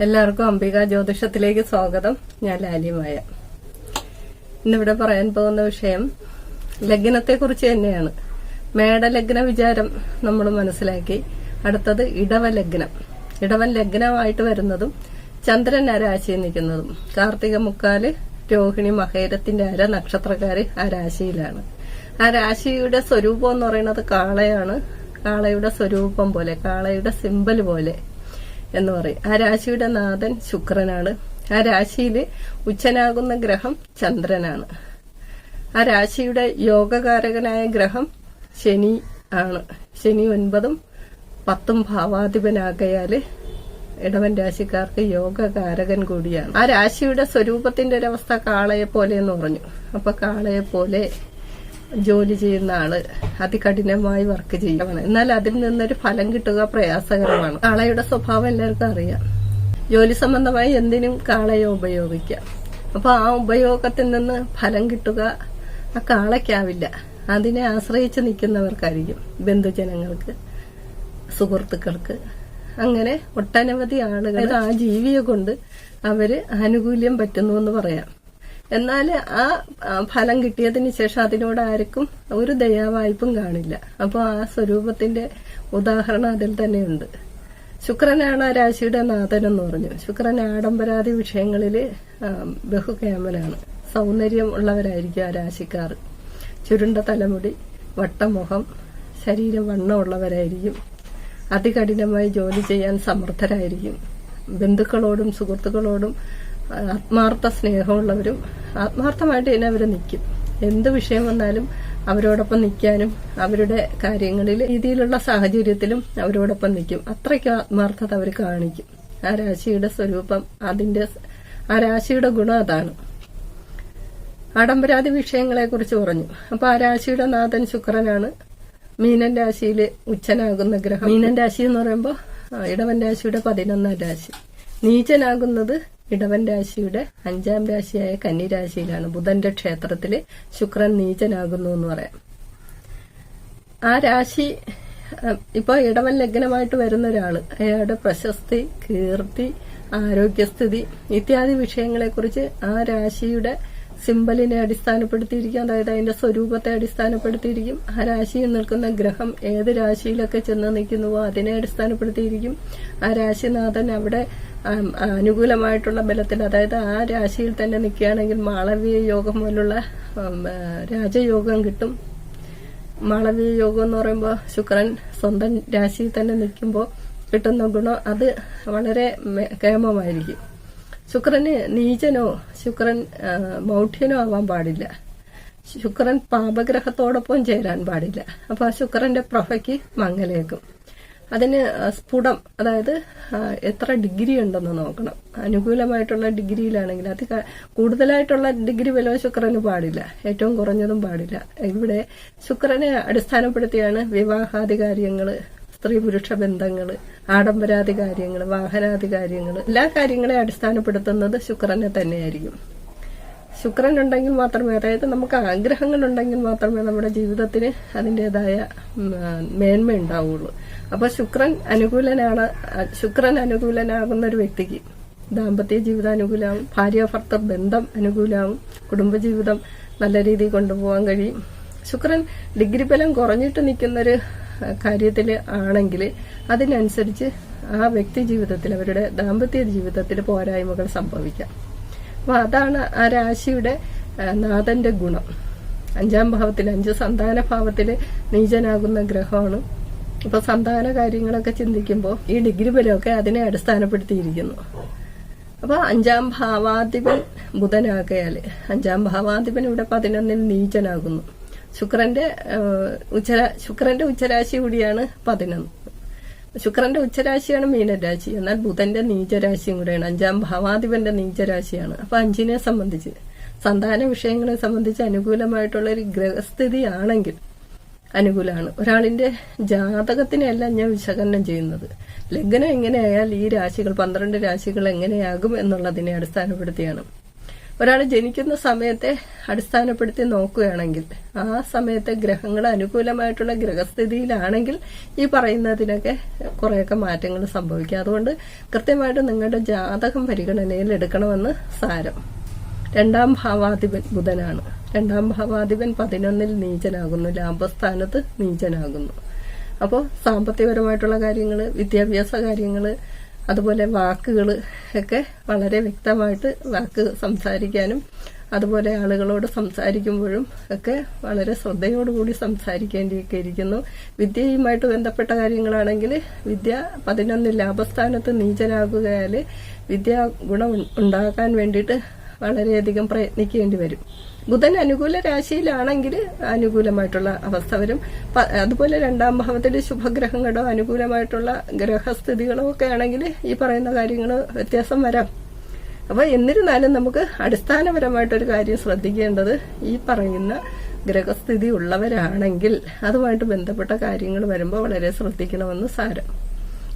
എല്ലാവർക്കും അംബിക ജ്യോതിഷത്തിലേക്ക് സ്വാഗതം. ഞാൻ ലാലിമായ ഇന്നിവിടെ പറയാൻ പോകുന്ന വിഷയം ലഗ്നത്തെ കുറിച്ച് തന്നെയാണ്. മേടലഗ്ന വിചാരം നമ്മൾ മനസ്സിലാക്കി. അടുത്തത് ഇടവ ലഗ്നം ഇടവൻ ലഗ്നമായിട്ട് വരുന്നതും ചന്ദ്രൻ അരാശിയിൽ നിൽക്കുന്നതും. കാർത്തിക മുക്കാൽ രോഹിണി മഹേരത്തിന്റെ അര നക്ഷത്രക്കാര് ആ രാശിയിലാണ്. ആ രാശിയുടെ സ്വരൂപം എന്ന് പറയുന്നത് കാളയാണ്. കാളയുടെ സ്വരൂപം പോലെ കാളയുടെ സിമ്പിൾ പോലെ. എന്ന് പറയും. ആ രാശിയുടെ നാഥൻ ശുക്രനാണ്. ആ രാശിയിൽ ഉച്ചനാകുന്ന ഗ്രഹം ചന്ദ്രനാണ്. ആ രാശിയുടെ യോഗകാരകനായ ഗ്രഹം ശനി ആണ്. ശനി ഒൻപതും പത്തും ഭാവാധിപനാകയാൽ ഇടവൻ രാശിക്കാർക്ക് യോഗകാരകൻ കൂടിയാണ്. ആ രാശിയുടെ സ്വരൂപത്തിന്റെ ഒരവസ്ഥ കാളയെ പോലെ എന്ന് പറഞ്ഞു. അപ്പൊ കാളയെ പോലെ ജോലി ചെയ്യുന്ന ആൾ അതികഠിനമായി വർക്ക് ചെയ്യണം. എന്നാൽ അതിൽ നിന്നൊരു ഫലം കിട്ടുക പ്രയാസകരമാണ്. കാളയുടെ സ്വഭാവം എല്ലാവർക്കും അറിയാം. ജോലി സംബന്ധമായി എന്തിനും കാളയെ ഉപയോഗിക്കാം. അപ്പൊ ആ ഉപയോഗത്തിൽ നിന്ന് ഫലം കിട്ടുക ആ കാളയ്ക്കാവില്ല. അതിനെ ആശ്രയിച്ച് നിൽക്കുന്നവർക്കായിരിക്കും ബന്ധുജനങ്ങൾക്ക് സുഹൃത്തുക്കൾക്ക്. അങ്ങനെ ഒട്ടനവധി ആളുകൾ ആ ജീവിയെ കൊണ്ട് അവർ ആനുകൂല്യം പറ്റുന്നു എന്ന് പറയാം. എന്നാൽ ആ ഫലം കിട്ടിയതിന് ശേഷം അതിനോട് ആർക്കും ഒരു ദയാവായ്പും കാണില്ല. അപ്പോൾ ആ സ്വരൂപത്തിന്റെ ഉദാഹരണം അതിൽ തന്നെയുണ്ട്. ശുക്രനാണ് ആ രാശിയുടെ നാഥൻ എന്ന് പറഞ്ഞു. ശുക്രൻ ആഡംബരാദി വിഷയങ്ങളിൽ ബഹുകേമനാണ്. സൗന്ദര്യം ഉള്ളവരായിരിക്കും ആ രാശിക്കാർ. ചുരുണ്ട തലമുടി വട്ടമുഖം ശരീരം വണ്ണമുള്ളവരായിരിക്കും അതികഠിനമായി ജോലി ചെയ്യാൻ സമർത്ഥരായിരിക്കും. ബന്ധുക്കളോടും സുഹൃത്തുക്കളോടും ആത്മാർത്ഥ സ്നേഹമുള്ളവരും ആത്മാർത്ഥമായിട്ട് തന്നെ അവർ നിൽക്കും എന്ത് വിഷയം വന്നാലും അവരോടൊപ്പം നിൽക്കാനും അവരുടെ കാര്യങ്ങളിൽ രീതിയിലുള്ള സാഹചര്യത്തിലും അവരോടൊപ്പം നിൽക്കും അത്രയ്ക്ക് ആത്മാർത്ഥത അവർ കാണിക്കും. ആ രാശിയുടെ സ്വരൂപം അതിന്റെ ആ രാശിയുടെ ഗുണം അതാണ്. ആഡംബരാതി വിഷയങ്ങളെ കുറിച്ച് പറഞ്ഞു. അപ്പൊ ആ രാശിയുടെ നാഥൻ ശുക്രനാണ്. മീനൻ രാശിയിൽ ഉച്ചനാകുന്ന ഗ്രഹം. മീനൻ രാശി എന്ന് പറയുമ്പോൾ ഇടവൻ രാശിയുടെ പതിനൊന്നാം രാശി. നീചനാകുന്നത് ഇടവൻ രാശിയുടെ അഞ്ചാം രാശിയായ കന്നി രാശിയിലാണ് ബുധന്റെ ക്ഷേത്രത്തിൽ ശുക്രൻ നീചനാകുന്നു എന്ന് പറയാം. ആ രാശി ഇപ്പൊ ഇടവൻ ലഗ്നമായിട്ട് വരുന്ന ഒരാൾ അയാളുടെ പ്രശസ്തി കീർത്തി ആരോഗ്യസ്ഥിതി ഇത്യാദി വിഷയങ്ങളെക്കുറിച്ച് ആ രാശിയുടെ സിമ്പലിനെ അടിസ്ഥാനപ്പെടുത്തിയിരിക്കും അതായത് അതിന്റെ സ്വരൂപത്തെ അടിസ്ഥാനപ്പെടുത്തിയിരിക്കും. ആ രാശിയിൽ നിൽക്കുന്ന ഗ്രഹം ഏത് രാശിയിലൊക്കെ ചെന്ന് നിൽക്കുന്നുവോ അതിനെ അടിസ്ഥാനപ്പെടുത്തിയിരിക്കും. ആ രാശിനാഥൻ അവിടെ അനുകൂലമായിട്ടുള്ള ബലത്തിൽ അതായത് ആ രാശിയിൽ തന്നെ നിൽക്കുകയാണെങ്കിൽ മാളവീയ യോഗം പോലുള്ള രാജയോഗം കിട്ടും. മാളവീയ യോഗം എന്ന് പറയുമ്പോൾ ശുക്രൻ സ്വന്തം രാശിയിൽ തന്നെ നിൽക്കുമ്പോൾ കിട്ടുന്ന ഗുണം അത് വളരെ കേമമായിരിക്കും. ശുക്രന് നീചനോ ശുക്രൻ മൗഢ്യനോ ആവാൻ പാടില്ല. ശുക്രൻ പാപഗ്രഹത്തോടൊപ്പം ചേരാൻ പാടില്ല. അപ്പൊ ആ ശുക്രന്റെ പ്രഭയ്ക്ക് മങ്ങലേക്കും അതിന് സ്ഫുടം അതായത് എത്ര ഡിഗ്രി ഉണ്ടെന്ന് നോക്കണം. അനുകൂലമായിട്ടുള്ള ഡിഗ്രിയിലാണെങ്കിൽ അത് കൂടുതലായിട്ടുള്ള ഡിഗ്രി വില ശുക്രന് പാടില്ല. ഏറ്റവും കുറഞ്ഞതും പാടില്ല. ഇവിടെ ശുക്രനെ അടിസ്ഥാനപ്പെടുത്തിയാണ് വിവാഹാദി കാര്യങ്ങൾ സ്ത്രീ പുരുഷ ബന്ധങ്ങൾ ആഡംബരാദി കാര്യങ്ങൾ വാഹനാദി കാര്യങ്ങൾ എല്ലാ കാര്യങ്ങളെ അടിസ്ഥാനപ്പെടുത്തുന്നത് ശുക്രനെ തന്നെയായിരിക്കും. ശുക്രൻ ഉണ്ടെങ്കിൽ മാത്രമേ അതായത് നമുക്ക് ആഗ്രഹങ്ങൾ ഉണ്ടെങ്കിൽ മാത്രമേ നമ്മുടെ ജീവിതത്തിന് അതിന്റെതായ മേന്മ ഉണ്ടാവുള്ളൂ. അപ്പോൾ ശുക്രൻ അനുകൂലനാണ് ശുക്രൻ അനുകൂലനാകുന്ന ഒരു വ്യക്തിക്ക് ദാമ്പത്യ ജീവിതം അനുകൂലമാവും ഭാര്യ ഭർത്ത ബന്ധം അനുകൂലമാവും കുടുംബജീവിതം നല്ല രീതിയിൽ കൊണ്ടുപോകാൻ കഴിയും. ശുക്രൻ ഡിഗ്രി ബലം കുറഞ്ഞിട്ട് നിൽക്കുന്നൊരു കാര്യത്തിൽ ആണെങ്കിൽ അതിനനുസരിച്ച് ആ വ്യക്തി ജീവിതത്തിൽ അവരുടെ ദാമ്പത്യ ജീവിതത്തിൽ പോരായ്മകൾ സംഭവിക്കാം. അപ്പൊ അതാണ് ആ രാശിയുടെ നാഥന്റെ ഗുണം. അഞ്ചാം ഭാവത്തിൽ അഞ്ച് സന്താന ഭാവത്തിൽ നീചനാകുന്ന ഗ്രഹമാണ്. ഇപ്പൊ സന്താന കാര്യങ്ങളൊക്കെ ചിന്തിക്കുമ്പോൾ ഈ ഡിഗ്രി ബലമൊക്കെ അതിനെ അടിസ്ഥാനപ്പെടുത്തിയിരിക്കുന്നു. അപ്പൊ അഞ്ചാം ഭാവാധിപൻ ബുധനാകയാൽ അഞ്ചാം ഭാവാധിപൻ ഇവിടെ പതിനൊന്നിൽ നീചനാകുന്നു. ശുക്രന്റെ ഉച്ചര ശുക്രന്റെ ഉച്ചരാശി കൂടിയാണ് പതിനൊന്ന്. ശുക്രന്റെ ഉച്ചരാശിയാണ് മീനരാശി. എന്നാൽ ബുധന്റെ നീചരാശിയും കൂടെയാണ്. അഞ്ചാം ഭാവാധിപന്റെ നീചരാശിയാണ്. അപ്പൊ അഞ്ചിനെ സംബന്ധിച്ച് സന്താന വിഷയങ്ങളെ സംബന്ധിച്ച് അനുകൂലമായിട്ടുള്ള ഒരു ഗ്രഹസ്ഥിതി ആണെങ്കിൽ അനുകൂലമാണ്. ഒരാളിന്റെ ജാതകത്തിനെയല്ല ഞാൻ വിശകലനം ചെയ്യുന്നത്. ലഗ്നം എങ്ങനെയായാൽ ഈ രാശികൾ പന്ത്രണ്ട് രാശികൾ എങ്ങനെയാകും എന്നുള്ളതിനെ അടിസ്ഥാനപ്പെടുത്തിയാണ്. ഒരാൾ ജനിക്കുന്ന സമയത്തെ അടിസ്ഥാനപ്പെടുത്തി നോക്കുകയാണെങ്കിൽ ആ സമയത്തെ ഗ്രഹങ്ങൾ അനുകൂലമായിട്ടുള്ള ഗ്രഹസ്ഥിതിയിലാണെങ്കിൽ ഈ പറയുന്നതിനൊക്കെ കുറേയൊക്കെ മാറ്റങ്ങൾ സംഭവിക്കും. അതുകൊണ്ട് കൃത്യമായിട്ട് നിങ്ങളുടെ ജാതകം പരിഗണനയിൽ എടുക്കണമെന്ന് സാരം. രണ്ടാം ഭാവാധിപൻ ബുധനാണ്. രണ്ടാം ഭാവാധിപൻ പതിനൊന്നിൽ നീചനാകുന്നു. ലാഭസ്ഥാനത്ത് നീചനാകുന്നു. അപ്പോൾ സാമ്പത്തികപരമായിട്ടുള്ള കാര്യങ്ങൾ വിദ്യാഭ്യാസ കാര്യങ്ങൾ അതുപോലെ വാക്കുകൾ ഒക്കെ വളരെ വ്യക്തമായിട്ട് വാക്ക് സംസാരിക്കാനും അതുപോലെ ആളുകളോട് സംസാരിക്കുമ്പോഴും ഒക്കെ വളരെ ശ്രദ്ധയോടുകൂടി സംസാരിക്കേണ്ടിയൊക്കെ ഇരിക്കുന്നു വിദ്യയുമായിട്ട് ബന്ധപ്പെട്ട കാര്യങ്ങളാണെങ്കിൽ വിദ്യ പതിനൊന്ന് ലാഭസ്ഥാനത്ത് നീചനാകുകയാൽ വിദ്യാ ഗുണം ഉണ്ടാക്കാൻ വേണ്ടിയിട്ട് വളരെയധികം പ്രയത്നിക്കേണ്ടി വരും. ബുധൻ അനുകൂല രാശിയിലാണെങ്കിൽ അനുകൂലമായിട്ടുള്ള അവസ്ഥ വരും. അതുപോലെ രണ്ടാം ഭാവത്തിൽ ശുഭഗ്രഹങ്ങളോ അനുകൂലമായിട്ടുള്ള ഗ്രഹസ്ഥിതികളോ ഒക്കെ ആണെങ്കിൽ ഈ പറയുന്ന കാര്യങ്ങൾ വ്യത്യാസം വരാം. അപ്പൊ എന്നിരുന്നാലും നമുക്ക് അടിസ്ഥാനപരമായിട്ടൊരു കാര്യം ശ്രദ്ധിക്കേണ്ടത് ഈ പറയുന്ന ഗ്രഹസ്ഥിതി ഉള്ളവരാണെങ്കിൽ അതുമായിട്ട് ബന്ധപ്പെട്ട കാര്യങ്ങൾ വരുമ്പോൾ വളരെ ശ്രദ്ധിക്കണമെന്ന് സാരം.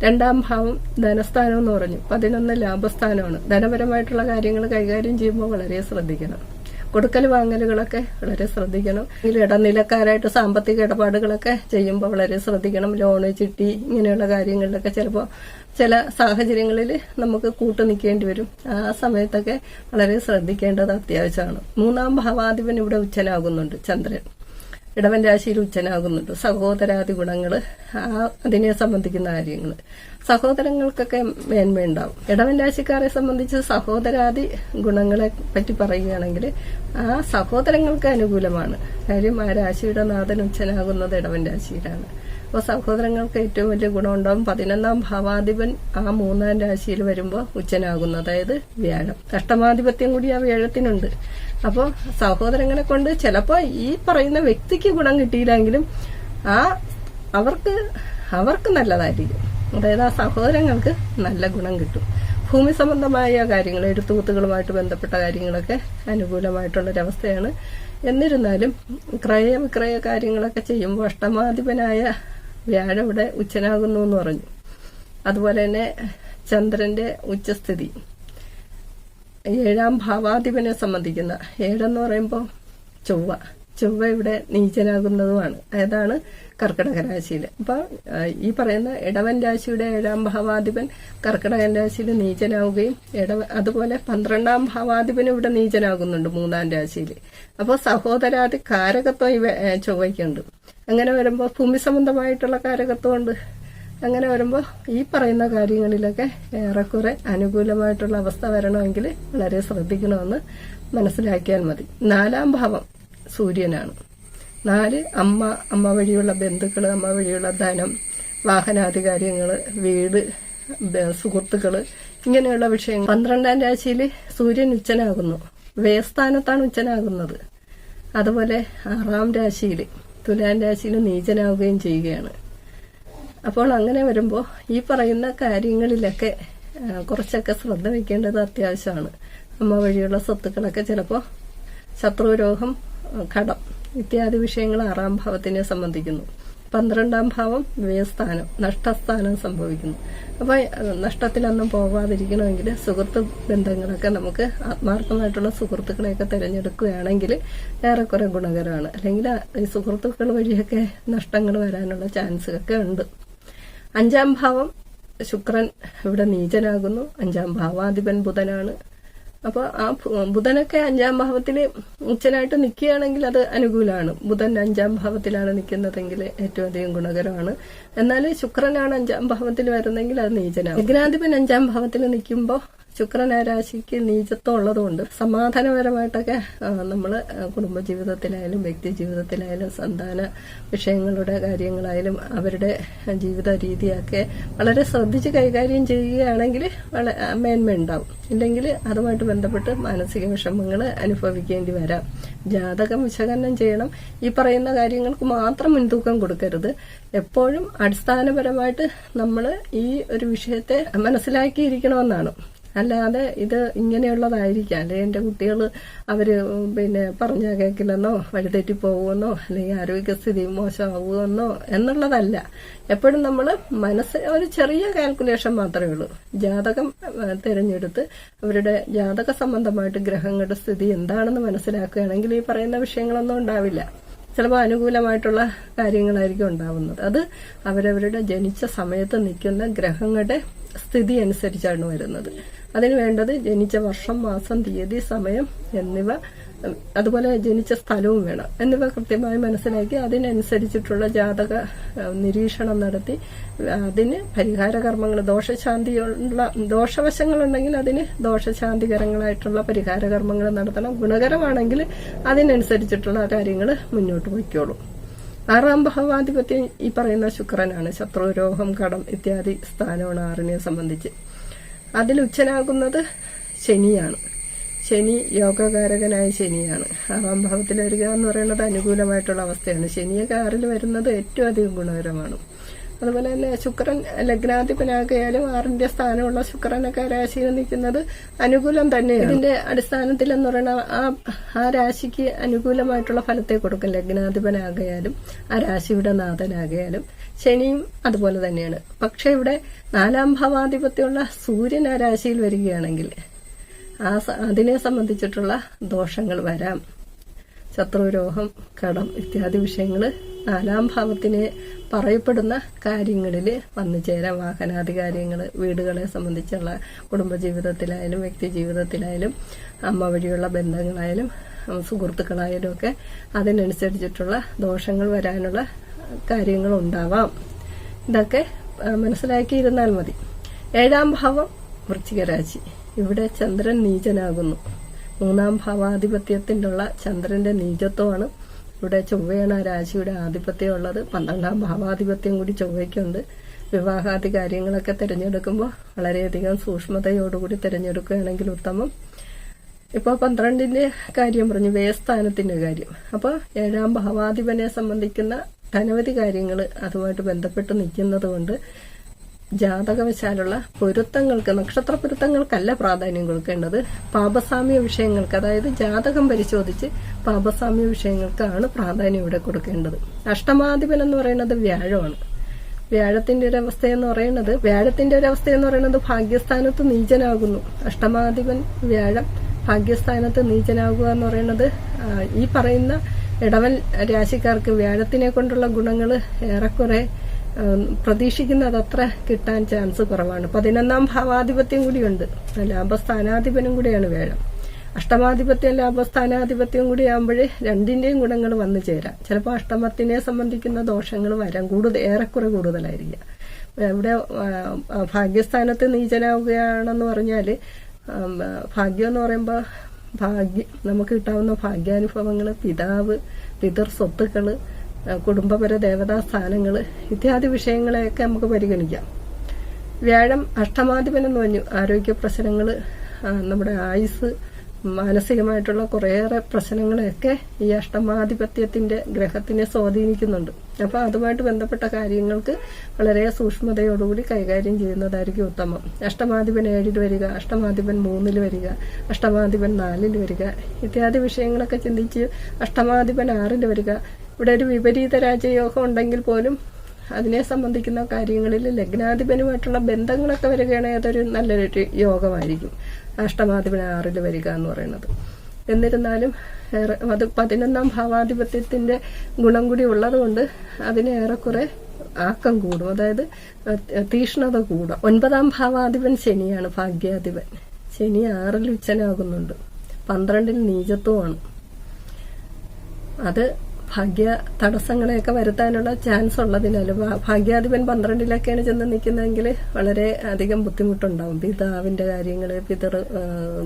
രണ്ടാം ഭാവം ധനസ്ഥാനം എന്ന് പറഞ്ഞു. പതിനൊന്ന് ലാഭസ്ഥാനമാണ്. ധനപരമായിട്ടുള്ള കാര്യങ്ങൾ കൈകാര്യം ചെയ്യുമ്പോൾ വളരെ ശ്രദ്ധിക്കണം. കൊടുക്കൽ വാങ്ങലുകളൊക്കെ വളരെ ശ്രദ്ധിക്കണം. ഇതിൽ ഇടനിലക്കാരായിട്ട് സാമ്പത്തിക ഇടപാടുകളൊക്കെ ചെയ്യുമ്പോൾ വളരെ ശ്രദ്ധിക്കണം. ലോണ് ചിട്ടി ഇങ്ങനെയുള്ള കാര്യങ്ങളിലൊക്കെ ചിലപ്പോൾ ചില സാഹചര്യങ്ങളിൽ നമുക്ക് കൂട്ടു നിൽക്കേണ്ടി വരും. ആ സമയത്തൊക്കെ വളരെ ശ്രദ്ധിക്കേണ്ടത് അത്യാവശ്യമാണ്. മൂന്നാം ഭാവാധിപൻ ഇവിടെ ഉച്ചനാകുന്നുണ്ട് ചന്ദ്രൻ. ഇടവൻ രാശിയിൽ ഉച്ചനാകുന്നുണ്ട്. സഹോദരാദി ഗുണങ്ങൾ അതിനെ സംബന്ധിക്കുന്ന കാര്യങ്ങൾ സഹോദരങ്ങൾക്കൊക്കെ മേന്മയുണ്ടാവും ഇടവൻ രാശിക്കാരെ സംബന്ധിച്ച് സഹോദരാദി ഗുണങ്ങളെ പറ്റി പറയുകയാണെങ്കിൽ ആ സഹോദരങ്ങൾക്ക് അനുകൂലമാണ്. കാര്യം ആ രാശിയുടെ നാഥൻ ഉച്ചനാകുന്നത് ഇടവൻ രാശിയിലാണ്. അപ്പോൾ സഹോദരങ്ങൾക്ക് ഏറ്റവും വലിയ ഗുണമുണ്ടാവും പതിനൊന്നാം ഭാവാധിപൻ ആ മൂന്നാം രാശിയിൽ വരുമ്പോൾ ഉച്ചനാകുന്നു അതായത് വ്യാഴം. അഷ്ടമാധിപത്യം കൂടി ആ വ്യാഴത്തിനുണ്ട്. അപ്പോൾ സഹോദരങ്ങളെ കൊണ്ട് ചിലപ്പോൾ ഈ പറയുന്ന വ്യക്തിക്ക് ഗുണം കിട്ടിയില്ലെങ്കിലും ആ അവർക്ക് അവർക്ക് നല്ലതായിരിക്കും. അതായത് ആ സഹോദരങ്ങൾക്ക് നല്ല ഗുണം കിട്ടും. ഭൂമി സംബന്ധമായ കാര്യങ്ങൾ എഴുത്തുകുത്തുകളുമായിട്ട് ബന്ധപ്പെട്ട കാര്യങ്ങളൊക്കെ അനുകൂലമായിട്ടുള്ളൊരവസ്ഥയാണ്. എന്നിരുന്നാലും ക്രയ വിക്രയ കാര്യങ്ങളൊക്കെ ചെയ്യുമ്പോൾ അഷ്ടമാധിപനായ വ്യാഴം ഇവിടെ ഉച്ചനാകുന്നു എന്ന് പറഞ്ഞു. അതുപോലെ തന്നെ ചന്ദ്രന്റെ ഉച്ചസ്ഥിതി. ഏഴാം ഭാവാധിപനെ സംബന്ധിക്കുന്ന ഏഴെന്ന് പറയുമ്പോൾ ചൊവ്വ. ചൊവ്വ ഇവിടെ നീചനാകുന്നതുമാണ്. അതാണ് കർക്കിടക രാശിയിൽ അപ്പൊ ഈ പറയുന്ന ഇടവൻ രാശിയുടെ ഏഴാം ഭാവാധിപൻ കർക്കിടകൻ രാശിയിൽ നീചനാവുകയും ഇടവ അതുപോലെ പന്ത്രണ്ടാം ഭാവാധിപൻ ഇവിടെ നീചനാകുന്നുണ്ട് മൂന്നാം രാശിയിൽ അപ്പോൾ സഹോദരാദി കാരകത്വം ചൊവ്വയ്ക്കുണ്ട്. അങ്ങനെ വരുമ്പോൾ ഭൂമി സംബന്ധമായിട്ടുള്ള കാരകത്വം ഉണ്ട് അങ്ങനെ വരുമ്പോൾ ഈ പറയുന്ന കാര്യങ്ങളിലൊക്കെ ഏറെക്കുറെ അനുകൂലമായിട്ടുള്ള അവസ്ഥ വരണമെങ്കിൽ വളരെ ശ്രദ്ധിക്കണമെന്ന് മനസ്സിലാക്കിയാൽ മതി. നാലാം ഭാവം സൂര്യനാണ്. നാല് അമ്മ അമ്മ വഴിയുള്ള ബന്ധുക്കൾ അമ്മ വഴിയുള്ള ധനം വാഹനാധികാര്യങ്ങൾ വീട് സുഹൃത്തുക്കൾ ഇങ്ങനെയുള്ള വിഷയങ്ങൾ. പന്ത്രണ്ടാം രാശിയിൽ സൂര്യൻ ഉച്ചനാകുന്നു. വേസ്ഥാനത്താണ് ഉച്ചനാകുന്നത്. അതുപോലെ ആറാം രാശിയിൽ തുലാം രാശിയിൽ നീചനാവുകയും ചെയ്യുകയാണ്. അപ്പോൾ അങ്ങനെ വരുമ്പോൾ ഈ പറയുന്ന കാര്യങ്ങളിലൊക്കെ കുറച്ചൊക്കെ ശ്രദ്ധ വയ്ക്കേണ്ടത് അത്യാവശ്യമാണ്. അമ്മ വഴിയുള്ള സ്വത്തുക്കളൊക്കെ ചിലപ്പോൾ ശത്രുരോഗം ആ, കടം ഇത്യാദി വിഷയങ്ങൾ ആറാം ഭാവത്തിനെ സംബന്ധിക്കുന്നു. പന്ത്രണ്ടാം ഭാവം വ്യയസ്ഥാനം നഷ്ടസ്ഥാനം സംഭവിക്കുന്നു. അപ്പോൾ നഷ്ടത്തിലൊന്നും പോകാതിരിക്കണമെങ്കിൽ സുഹൃത്ത് ബന്ധങ്ങളൊക്കെ നമുക്ക് ആത്മാർത്ഥമായിട്ടുള്ള സുഹൃത്തുക്കളെയൊക്കെ തിരഞ്ഞെടുക്കുകയാണെങ്കിൽ ഏറെക്കുറെ ഗുണകരമാണ്. അല്ലെങ്കിൽ ഈ സുഹൃത്തുക്കൾ വഴിയൊക്കെ നഷ്ടങ്ങൾ വരാനുള്ള ചാൻസുകളൊക്കെ ഉണ്ട്. അഞ്ചാം ഭാവം. ശുക്രൻ ഇവിടെ നീചനാകുന്നു. അഞ്ചാം ഭാവാധിപൻ ബുധനാണ്. അപ്പോൾ ആ ബുധനൊക്കെ അഞ്ചാം ഭാവത്തിൽ ഉച്ചനായിട്ട് നിൽക്കുകയാണെങ്കിൽ അത് അനുകൂലമാണ്. ബുധൻ അഞ്ചാം ഭാവത്തിലാണ് നിൽക്കുന്നതെങ്കിൽ ഏറ്റവും അധികം ഗുണകരമാണ്. എന്നാൽ ശുക്രനാണ് അഞ്ചാം ഭാവത്തിൽ വരുന്നെങ്കിൽ അത് നീചനാണ് ലഗ്നാധിപൻ അഞ്ചാം ഭാവത്തിൽ നിൽക്കുമ്പോൾ ശുക്രൻ ആ രാശിക്ക് നീചത്വം ഉള്ളതുകൊണ്ട് സമാധാനപരമായിട്ടൊക്കെ നമ്മൾ കുടുംബജീവിതത്തിലായാലും വ്യക്തി ജീവിതത്തിലായാലും സന്താന വിഷയങ്ങളുടെ കാര്യങ്ങളായാലും അവരുടെ ജീവിത രീതിയൊക്കെ വളരെ ശ്രദ്ധിച്ച് കൈകാര്യം ചെയ്യുകയാണെങ്കിൽ മേന്മ ഉണ്ടാവും. ഇല്ലെങ്കിൽ അതുമായിട്ട് ബന്ധപ്പെട്ട് മാനസിക വിഷമങ്ങൾ അനുഭവിക്കേണ്ടി വരാം. ജാതകം വിശകലനം ചെയ്യണം. ഈ പറയുന്ന കാര്യങ്ങൾക്ക് മാത്രം മുൻതൂക്കം കൊടുക്കരുത്. എപ്പോഴും അടിസ്ഥാനപരമായിട്ട് നമ്മൾ ഈ ഒരു വിഷയത്തെ മനസ്സിലാക്കിയിരിക്കണമെന്നാണ്. അല്ലാതെ ഇത് ഇങ്ങനെയുള്ളതായിരിക്കാം. അല്ലെങ്കിൽ എന്റെ കുട്ടികൾ അവർ പിന്നെ പറഞ്ഞാൽ കേൾക്കില്ലെന്നോ വഴിതെറ്റി പോകുമെന്നോ അല്ലെങ്കിൽ ആരോഗ്യസ്ഥിതി മോശമാകുമെന്നോ എന്നുള്ളതല്ല. എപ്പോഴും നമ്മൾ മനസ്സ് ഒരു ചെറിയ കാൽക്കുലേഷൻ മാത്രമേ ഉള്ളൂ. ജാതകം തിരഞ്ഞെടുത്ത് അവരുടെ ജാതക സംബന്ധമായിട്ട് ഗ്രഹങ്ങളുടെ സ്ഥിതി എന്താണെന്ന് മനസ്സിലാക്കുകയാണെങ്കിൽ ഈ പറയുന്ന വിഷയങ്ങളൊന്നും ഉണ്ടാവില്ല. ചിലപ്പോൾ അനുകൂലമായിട്ടുള്ള കാര്യങ്ങളായിരിക്കും ഉണ്ടാവുന്നത്. അത് അവരവരുടെ ജനിച്ച സമയത്ത് നിൽക്കുന്ന ഗ്രഹങ്ങളുടെ സ്ഥിതി അനുസരിച്ചാണ് വരുന്നത്. അതിന് വേണ്ടത് ജനിച്ച വർഷം മാസം തീയതി സമയം എന്നിവ അതുപോലെ ജനിച്ച സ്ഥലവും വേണം. എന്നിവ കൃത്യമായി മനസ്സിലാക്കി അതിനനുസരിച്ചിട്ടുള്ള ജാതക നിരീക്ഷണം നടത്തി അതിന് പരിഹാര കർമ്മങ്ങൾ ദോഷശാന്തിയുള്ള ദോഷവശങ്ങളുണ്ടെങ്കിൽ അതിന് ദോഷശാന്തികരങ്ങളായിട്ടുള്ള പരിഹാര കർമ്മങ്ങൾ നടത്തണം. ഗുണകരമാണെങ്കിൽ അതിനനുസരിച്ചിട്ടുള്ള കാര്യങ്ങൾ മുന്നോട്ട് പോയിക്കോളൂ ആറാം ഭാവാധിപത്യം ഈ പറയുന്ന ശുക്രനാണ്. ശത്രുരോഹം കടം ഇത്യാദി സ്ഥാനമാണ് ആറിനെ സംബന്ധിച്ച്. അതിൽ ഉച്ചനാകുന്നത് ശനിയാണ്. ശനി യോഗകാരകനായ ശനിയാണ്. ആറാം ഭാവത്തിൽ വരിക എന്ന് പറയുന്നത് അനുകൂലമായിട്ടുള്ള അവസ്ഥയാണ്. ശനിയെ ആറിൽ വരുന്നത് ഏറ്റവും അധികം ഗുണകരമാണ്. അതുപോലെ തന്നെ ശുക്രൻ ലഗ്നാധിപനാകിയാലും ആറിന്റെ സ്ഥാനമുള്ള ശുക്രനൊക്കെ രാശിയിൽ നിൽക്കുന്നത് അനുകൂലം തന്നെയാണ്. ഇതിന്റെ അടിസ്ഥാനത്തിൽ എന്ന് പറയുന്ന ആ ആ രാശിക്ക് അനുകൂലമായിട്ടുള്ള ഫലത്തെ കൊടുക്കും. ലഗ്നാധിപനാകിയാലും ആ രാശിയുടെ നാഥനാകിയാലും ശനിയും അതുപോലെ തന്നെയാണ്. പക്ഷെ ഇവിടെ നാലാം ഭാവാധിപത്യമുള്ള സൂര്യൻ ആ രാശിയിൽ വരികയാണെങ്കിൽ ആ അതിനെ സംബന്ധിച്ചിട്ടുള്ള ദോഷങ്ങൾ വരാം. ശത്രുരോഹം കടം ഇത്യാദി വിഷയങ്ങൾ നാലാം ഭാവത്തിന് പറയപ്പെടുന്ന കാര്യങ്ങളിൽ വന്നു ചേരാം. വാഹനാധികാരികൾ വീടുകളെ സംബന്ധിച്ചുള്ള കുടുംബജീവിതത്തിലായാലും വ്യക്തി ജീവിതത്തിലായാലും അമ്മ വഴിയുള്ള ബന്ധങ്ങളായാലും സുഹൃത്തുക്കളായാലും ഒക്കെ അതിനനുസരിച്ചിട്ടുള്ള ദോഷങ്ങൾ വരാനുള്ള കാര്യങ്ങൾ ഉണ്ടാവാം ഇതൊക്കെ മനസ്സിലാക്കിയിരുന്നാൽ മതി. ഏഴാം ഭാവം വൃശ്ചികരാശി ഇവിടെ ചന്ദ്രൻ നീചനാകുന്നു. മൂന്നാം ഭാവാധിപത്യത്തിനുള്ള ചന്ദ്രന്റെ നീചത്വമാണ് ഇവിടെ ചൊവ്വയാണ് ആ രാശിയുടെ ആധിപത്യം ഉള്ളത് പന്ത്രണ്ടാം ഭാവാധിപത്യം കൂടി ചൊവ്വയ്ക്കുണ്ട്. വിവാഹാദി കാര്യങ്ങളൊക്കെ തിരഞ്ഞെടുക്കുമ്പോൾ വളരെയധികം സൂക്ഷ്മതയോടുകൂടി തിരഞ്ഞെടുക്കുകയാണെങ്കിൽ ഉത്തമം. ഇപ്പോൾ പന്ത്രണ്ടിന്റെ കാര്യം പറഞ്ഞു വേസ്ഥാനത്തിന്റെ കാര്യം. അപ്പോൾ ഏഴാം ഭാവാധിപനെ സംബന്ധിക്കുന്ന അനവധി കാര്യങ്ങൾ അതുമായിട്ട് ബന്ധപ്പെട്ട് നിൽക്കുന്നത് കൊണ്ട് ജാതകവശാലുള്ള പൊരുത്തങ്ങൾക്ക് നക്ഷത്ര പൊരുത്തങ്ങൾക്കല്ല പ്രാധാന്യം കൊടുക്കേണ്ടത് പാപസാമ്യ വിഷയങ്ങൾക്ക്. അതായത് ജാതകം പരിശോധിച്ച് പാപസാമ്യ വിഷയങ്ങൾക്കാണ് പ്രാധാന്യം ഇവിടെ കൊടുക്കേണ്ടത്. അഷ്ടമാധിപൻ എന്ന് പറയുന്നത് വ്യാഴമാണ്. വ്യാഴത്തിന്റെ ഒരു അവസ്ഥ എന്ന് പറയുന്നത് വ്യാഴത്തിന്റെ ഒരു അവസ്ഥ എന്ന് പറയുന്നത് ഭാഗ്യസ്ഥാനത്ത് നീചനാകുന്നു. അഷ്ടമാധിപൻ വ്യാഴം ഭാഗ്യസ്ഥാനത്ത് നീചനാകുക എന്ന് പറയുന്നത് ഈ പറയുന്ന ഇടവൻ രാശിക്കാർക്ക് വ്യാഴത്തിനെ കൊണ്ടുള്ള ഗുണങ്ങൾ ഏറെക്കുറെ പ്രതീക്ഷിക്കുന്നത് അത്ര കിട്ടാൻ ചാൻസ് കുറവാണ്. പതിനൊന്നാം ഭാവാധിപത്യം കൂടിയുണ്ട്. ലാഭസ്ഥാനാധിപനും കൂടിയാണ് വേണം അഷ്ടമാധിപത്യം ലാഭസ്ഥാനാധിപത്യം കൂടി ആകുമ്പോഴേ രണ്ടിന്റെയും ഗുണങ്ങൾ വന്നു ചേരാം. ചിലപ്പോൾ അഷ്ടമത്തിനെ സംബന്ധിക്കുന്ന ദോഷങ്ങൾ വരാം. കൂടുതൽ ഏറെക്കുറെ കൂടുതലായിരിക്കാം. ഇവിടെ ഭാഗ്യസ്ഥാനത്ത് നീചനാവുകയാണെന്ന് പറഞ്ഞാൽ ഭാഗ്യം എന്ന് പറയുമ്പോൾ ഭാഗ്യം നമുക്ക് കിട്ടാവുന്ന ഭാഗ്യാനുഭവങ്ങൾ പിതാവ് പിതൃ സ്വത്തുക്കൾ കുടുംബപര ദേവതാ സ്ഥാനങ്ങൾ ഇത്യാദി വിഷയങ്ങളെയൊക്കെ നമുക്ക് പരിഗണിക്കാം. വ്യാഴം അഷ്ടമാധിപൻ എന്ന് പറഞ്ഞു ആരോഗ്യ പ്രശ്നങ്ങൾ നമ്മുടെ ആയുസ് മാനസികമായിട്ടുള്ള കുറേയേറെ പ്രശ്നങ്ങളെയൊക്കെ ഈ അഷ്ടമാധിപത്യത്തിന്റെ ഗ്രഹത്തിനെ സ്വാധീനിക്കുന്നുണ്ട്. അപ്പൊ അതുമായിട്ട് ബന്ധപ്പെട്ട കാര്യങ്ങൾക്ക് വളരെ സൂക്ഷ്മതയോടുകൂടി കൈകാര്യം ചെയ്യുന്നതായിരിക്കും ഉത്തമം. അഷ്ടമാധിപൻ ഏഴിൽ വരിക അഷ്ടമാധിപൻ മൂന്നിൽ വരിക അഷ്ടമാധിപൻ നാലിൽ വരിക ഇത്യാദി വിഷയങ്ങളൊക്കെ ചിന്തിച്ച് അഷ്ടമാധിപൻ ആറിൽ വരിക ഇവിടെ ഒരു വിപരീത രാജയോഗം ഉണ്ടെങ്കിൽ പോലും അതിനെ സംബന്ധിക്കുന്ന കാര്യങ്ങളിൽ ലഗ്നാധിപനുമായിട്ടുള്ള ബന്ധങ്ങളൊക്കെ വരികയാണെങ്കിൽ അതൊരു നല്ലൊരു യോഗമായിരിക്കും. അഷ്ടമാധിപൻ ആറിൽ വരിക എന്ന് പറയുന്നത്. എന്നിരുന്നാലും അത് പതിനൊന്നാം ഭാവാധിപത്യത്തിന്റെ ഗുണം കൂടി ഉള്ളതുകൊണ്ട് അതിന് ഏറെക്കുറെ ആക്കം കൂടും. അതായത് തീഷ്ണത കൂടും. ഒൻപതാം ഭാവാധിപൻ ശനിയാണ് ഭാഗ്യാധിപൻ. ശനി ആറിൽ ഉച്ചനാകുന്നുണ്ട്. പന്ത്രണ്ടിൽ നീചത്വമാണ്. അത് ഭാഗ്യ തടസ്സങ്ങളെയൊക്കെ വരുത്താനുള്ള ചാൻസ് ഉള്ളതിനാൽ ഭാഗ്യാധിപൻ പന്ത്രണ്ടിലൊക്കെയാണ് ചെന്ന് നിൽക്കുന്നതെങ്കിൽ വളരെ അധികം ബുദ്ധിമുട്ടുണ്ടാവും. പിതാവിന്റെ കാര്യങ്ങൾ പിതൃ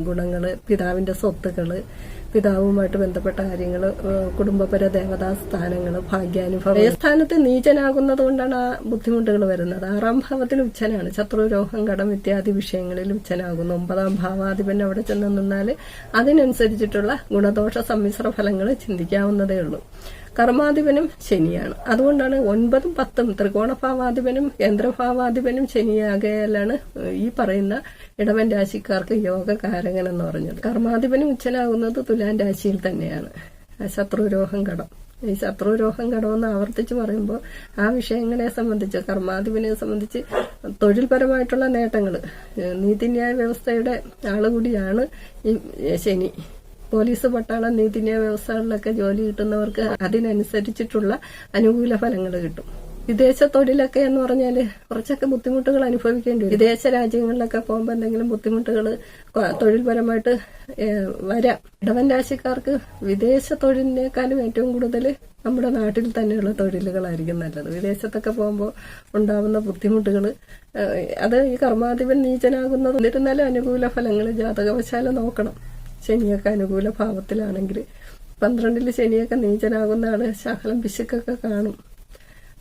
ഗുണങ്ങൾ പിതാവിന്റെ സ്വത്തുകൾ പിതാവുമായിട്ട് ബന്ധപ്പെട്ട കാര്യങ്ങൾ കുടുംബപര ദേവതാ സ്ഥാനങ്ങൾ ഭാഗ്യാനുഭവം. ഏ സ്ഥാനത്ത് നീചനാകുന്നത് കൊണ്ടാണ് ആ ബുദ്ധിമുട്ടുകൾ വരുന്നത്. ആറാം ഭാവത്തിൽ ഉച്ചനാണ്. ശത്രുരോഹം കടം ഇത്യാദി വിഷയങ്ങളിൽ ഉച്ചനാകുന്നു. ഒമ്പതാം ഭാവാധിപൻ അവിടെ ചെന്ന് നിന്നാൽ അതിനനുസരിച്ചിട്ടുള്ള ഗുണദോഷ സമ്മിശ്ര ഫലങ്ങൾ ചിന്തിക്കാവുന്നതേ ഉള്ളൂ. കർമാധിപനും ശനിയാണ്. അതുകൊണ്ടാണ് ഒൻപതും പത്തും ത്രികോണഭാവാധിപനും യന്ത്രഭാവാധിപനും ശനിയാകയാലാണ് ഈ പറയുന്ന ഇടവൻ രാശിക്കാർക്ക് യോഗകാരകൻ എന്ന് പറഞ്ഞത്. കർമാധിപനും ഉച്ചനാകുന്നത് തുലാൻ രാശിയിൽ തന്നെയാണ്. ശത്രുരോഹം കടം. ഈ ശത്രുരോഹം കടമെന്ന് ആവർത്തിച്ച് പറയുമ്പോൾ ആ വിഷയങ്ങളെ സംബന്ധിച്ച് കർമാധിപനെ സംബന്ധിച്ച് തൊഴിൽപരമായിട്ടുള്ള നേട്ടങ്ങൾ നീതിന്യായ വ്യവസ്ഥയുടെ ആളുകൂടിയാണ് ഈ ശനി. പോലീസ് പട്ടാളം നീതിന്യായ വ്യവസ്ഥകളിലൊക്കെ ജോലി കിട്ടുന്നവർക്ക് അതിനനുസരിച്ചിട്ടുള്ള അനുകൂല ഫലങ്ങൾ കിട്ടും. വിദേശ തൊഴിലൊക്കെ എന്ന് പറഞ്ഞാൽ കുറച്ചൊക്കെ ബുദ്ധിമുട്ടുകൾ അനുഭവിക്കേണ്ടി വരും. വിദേശ രാജ്യങ്ങളിലൊക്കെ പോകുമ്പോൾ എന്തെങ്കിലും ബുദ്ധിമുട്ടുകൾ തൊഴിൽപരമായിട്ട് വരാം. ഇടവൻ രാശിക്കാർക്ക് വിദേശ തൊഴിലിനേക്കാളും ഏറ്റവും കൂടുതൽ നമ്മുടെ നാട്ടിൽ തന്നെയുള്ള തൊഴിലുകളായിരിക്കും നല്ലത്. വിദേശത്തൊക്കെ പോകുമ്പോൾ ഉണ്ടാവുന്ന ബുദ്ധിമുട്ടുകൾ അത് ഈ കർമാധിപൻ നീചനാകുന്നത് എന്നിരുന്നാലും അനുകൂല ഫലങ്ങൾ ജാതകവശാല നോക്കണം. ശനിയൊക്കെ അനുകൂല ഭാവത്തിലാണെങ്കിൽ പന്ത്രണ്ടിൽ ശനിയൊക്കെ നീചനാകുന്നതാണ്. ശകലം പിശുക്കൊക്കെ കാണും.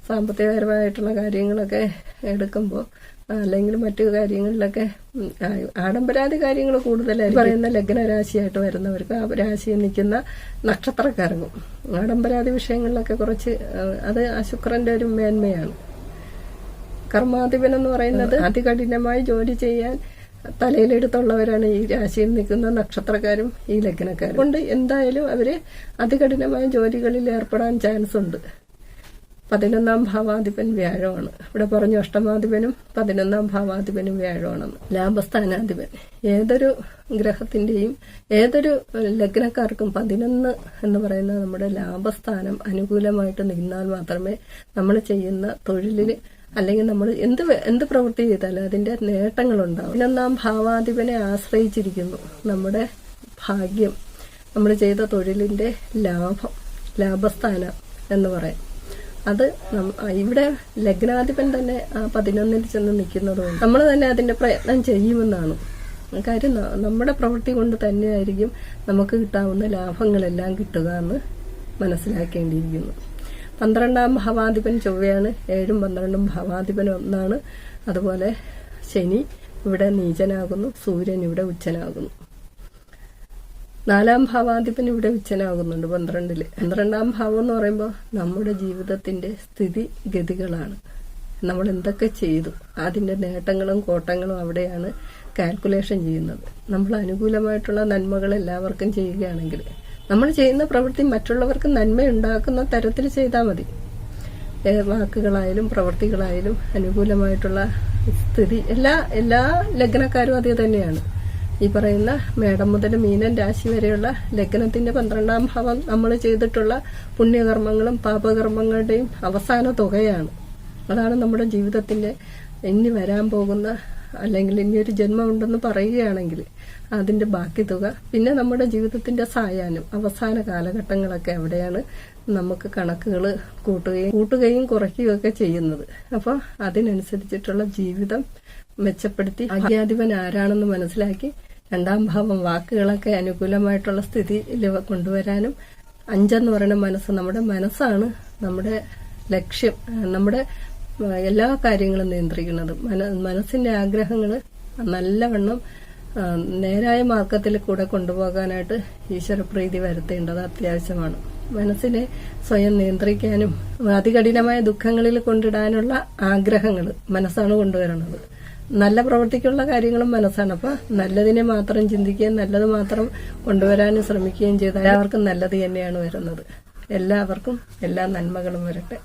സാമ്പത്തികപരമായിട്ടുള്ള കാര്യങ്ങളൊക്കെ എടുക്കുമ്പോൾ അല്ലെങ്കിൽ മറ്റു കാര്യങ്ങളിലൊക്കെ ആഡംബരാതി കാര്യങ്ങൾ കൂടുതലായി പറയുന്ന ലഗ്നരാശിയായിട്ട് വരുന്നവർക്ക് ആ രാശിയിൽ നിൽക്കുന്ന നക്ഷത്രക്കാരങ്ങും ആഡംബരാദി വിഷയങ്ങളിലൊക്കെ കുറച്ച് അത് ആ ശുക്രന്റെ ഒരു മേന്മയാണ്. കർമാധിപൻ എന്ന് പറയുന്നത് അതികഠിനമായി ജോലി ചെയ്യാൻ തലയിലെടുത്തുള്ളവരാണ് ഈ രാശിയിൽ നിൽക്കുന്ന നക്ഷത്രക്കാരും ഈ ലഗ്നക്കാരും. കൊണ്ട് എന്തായാലും അവർ അതികഠിനമായ ജോലികളിൽ ഏർപ്പെടാൻ ചാൻസ് ഉണ്ട്. പതിനൊന്നാം ഭാവാധിപൻ വ്യാഴമാണ്. ഇവിടെ പറഞ്ഞു അഷ്ടമാധിപനും പതിനൊന്നാം ഭാവാധിപനും വ്യാഴമാണെന്ന് ലാഭസ്ഥാനാധിപൻ. ഏതൊരു ഗ്രഹത്തിന്റെയും ഏതൊരു ലഗ്നക്കാർക്കും പതിനൊന്ന് എന്ന് പറയുന്ന നമ്മുടെ ലാഭസ്ഥാനം അനുകൂലമായിട്ട് നിന്നാൽ മാത്രമേ നമ്മൾ ചെയ്യുന്ന തൊഴിലിന് അല്ലെങ്കിൽ നമ്മൾ എന്ത് എന്ത് പ്രവൃത്തി ചെയ്താലും അതിന്റെ നേട്ടങ്ങൾ ഉണ്ടാവും നേട്ടങ്ങളുണ്ടാവും നാം ഭാവാധിപനെ ആശ്രയിച്ചിരിക്കുന്നു. നമ്മുടെ ഭാഗ്യം നമ്മൾ ചെയ്ത തൊഴിലിന്റെ ലാഭം ലാഭസ്ഥാനം എന്ന് പറയാം. അത് ഇവിടെ ലഗ്നാധിപൻ തന്നെ ആ പതിനൊന്നിൽ ചെന്ന് നിൽക്കുന്നതുകൊണ്ട് നമ്മൾ തന്നെ അതിന്റെ പ്രയത്നം ചെയ്യുമെന്നാണ്. കാര്യം നമ്മുടെ പ്രവൃത്തി കൊണ്ട് തന്നെയായിരിക്കും നമുക്ക് കിട്ടാവുന്ന ലാഭങ്ങളെല്ലാം കിട്ടുക എന്ന് മനസ്സിലാക്കേണ്ടിയിരിക്കുന്നു. പന്ത്രണ്ടാം ഭാവാധിപൻ ചൊവ്വയാണ് ഏഴും പന്ത്രണ്ടും ഭാവാധിപൻ ഒന്നാണ്. അതുപോലെ ശനി ഇവിടെ നീചനാകുന്നു സൂര്യൻ ഇവിടെ ഉച്ചനാകുന്നു. നാലാം ഭാവാധിപൻ ഇവിടെ ഉച്ചനാകുന്നുണ്ട് പന്ത്രണ്ടിൽ. പന്ത്രണ്ടാം ഭാവം എന്ന് പറയുമ്പോൾ നമ്മുടെ ജീവിതത്തിന്റെ സ്ഥിതി ഗതികളാണ്. നമ്മൾ എന്തൊക്കെ ചെയ്തു അതിന്റെ നേട്ടങ്ങളും കോട്ടങ്ങളും അവിടെയാണ് കാൽക്കുലേഷൻ ചെയ്യുന്നത്. നമ്മൾ അനുകൂലമായിട്ടുള്ള നന്മകൾ എല്ലാവർക്കും ചെയ്യുകയാണെങ്കിൽ നമ്മൾ ചെയ്യുന്ന പ്രവൃത്തി മറ്റുള്ളവർക്ക് നന്മയുണ്ടാക്കുന്ന തരത്തിൽ ചെയ്താൽ മതി. വാക്കുകളായാലും പ്രവൃത്തികളായാലും അനുകൂലമായിട്ടുള്ള സ്ഥിതി. എല്ലാ എല്ലാ ലഗ്നക്കാരും അതേ തന്നെയാണ്. ഈ പറയുന്ന മേടം മുതൽ മീനൻ രാശി വരെയുള്ള ലഗ്നത്തിന്റെ പന്ത്രണ്ടാം ഭാവം നമ്മൾ ചെയ്തിട്ടുള്ള പുണ്യകർമ്മങ്ങളും പാപകർമ്മങ്ങളുടെയും അവസാന തുകയാണ്. അതാണ് നമ്മുടെ ജീവിതത്തിന്റെ ഇനി വരാൻ പോകുന്ന അല്ലെങ്കിൽ ഇനി ഒരു ജന്മം ഉണ്ടെന്ന് പറയുകയാണെങ്കിൽ അതിന്റെ ബാക്കി തുക പിന്നെ നമ്മുടെ ജീവിതത്തിന്റെ സായാഹ്നം അവസാന കാലഘട്ടങ്ങളൊക്കെ എവിടെയാണ് നമുക്ക് കണക്കുകൾ കൂട്ടുകയും കൂട്ടുകയും കുറയ്ക്കുകയും ഒക്കെ ചെയ്യുന്നത്. അപ്പോൾ അതിനനുസരിച്ചിട്ടുള്ള ജീവിതം മെച്ചപ്പെടുത്തി ഭാഗ്യാധിപൻ ആരാണെന്ന് മനസ്സിലാക്കി രണ്ടാം ഭാവം വാക്കുകളൊക്കെ അനുകൂലമായിട്ടുള്ള സ്ഥിതിയിൽ കൊണ്ടുവരാനും അഞ്ചെന്ന് പറയുന്ന മനസ്സ് നമ്മുടെ മനസ്സാണ് നമ്മുടെ ലക്ഷ്യം നമ്മുടെ എല്ലാ കാര്യങ്ങളും നിയന്ത്രിക്കുന്നത്. മന മനസ്സിന്റെ ആഗ്രഹങ്ങൾ നല്ലവണ്ണം നേരായ മാർഗത്തിൽ കൂടെ കൊണ്ടുപോകാനായിട്ട് ഈശ്വരപ്രീതി വരുത്തേണ്ടത് അത്യാവശ്യമാണ്. മനസ്സിനെ സ്വയം നിയന്ത്രിക്കാനും അതികഠിനമായ ദുഃഖങ്ങളിൽ കൊണ്ടിടാനുള്ള ആഗ്രഹങ്ങൾ മനസ്സാണ് കൊണ്ടുവരുന്നത്. നല്ല പ്രവൃത്തിക്കുള്ള കാര്യങ്ങളും മനസ്സാണ്. അപ്പൊ നല്ലതിനെ മാത്രം ചിന്തിക്കുകയും നല്ലത് മാത്രം കൊണ്ടുവരാനും ശ്രമിക്കുകയും ചെയ്താൽ എല്ലാവർക്കും നല്ലത് തന്നെയാണ് വരുന്നത്. എല്ലാവർക്കും എല്ലാ നന്മകളും വരട്ടെ.